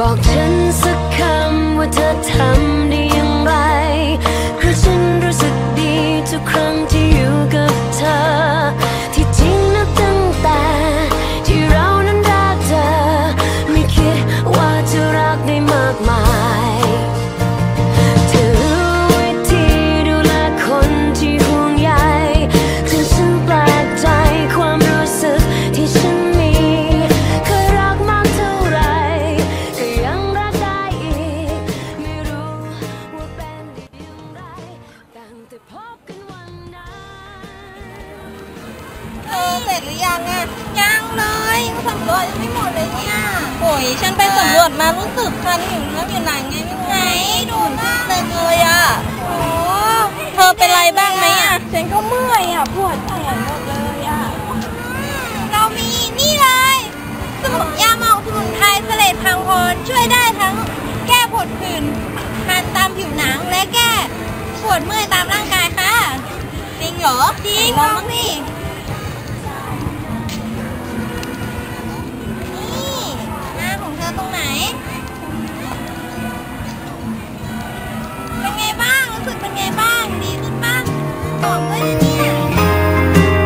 บอกฉันสักคำว่าเธอทำได้อย่างไรเพราะฉันรู้ พบกันวันนั้นเธอเสร็จหรือยังอะยังเลยยังสำรวจยังไม่หมดเลยเนี่ยโอ้ยฉันไปสำรวจมารู้สึกคันอยู่แล้วอยู่ไหนไงไม่รู้ไหนดูหน้าเต็มเลยอะโอ้เธอเป็นไรบ้างไหมอะฉันก็เมื่อยอะปวดแขนหมดเลยอะเรามีนี่เลยสมุนยาหมองสมุนไพรเสลดพังพรช่วยได้ทั้งแก้ผดผื่นคันตามผิวหนังและแก้ปวดเมื่อยตามร่างกายค่ะจริงเหร อจริงลองสินี่หน้าของเธอตรงไหน เป็นไงบ้าง รู้สึกเป็นไงบ้าง ดีขึ้นบ้างหอมด้วยนะเนี่ย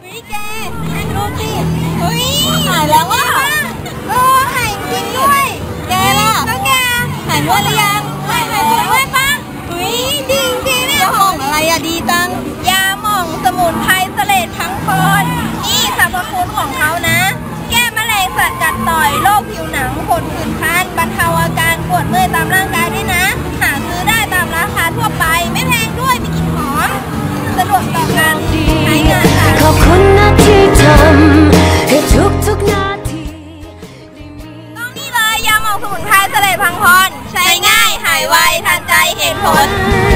เฮ้ยแกให้ดูสิเฮ้ยหายแล้วอะเออหายจริงด้วย แกล่ะแล้วแก หายหมดหรือยังหายหายหมดด้วยปะเฮ้ยดีจริงเนี่ยหอมอะไรอะดีจังยาหม่องสมุนไพรเสลดพังพรนี่สรรพคุณของเขานะ แก้แมลงสัตว์กัดต่อยโรคผิวหนังผดผื่นคันบรรเทาอาการปวดเมื่อยตามร่างกายด้วยนะ หาซื้อได้ตามราคาทั่วไป ไม่แพงด้วยมีกลิ่นหอมสะดวกต่อการใช้งานค่ะขอบคุณนะที่ทำให้ทุกทุกๆนาทีได้มีต้องนี่เลยยาหมองสมุนไพรเสลดพังพรใช้ง่ายหาย ไวทันใจเห็นผล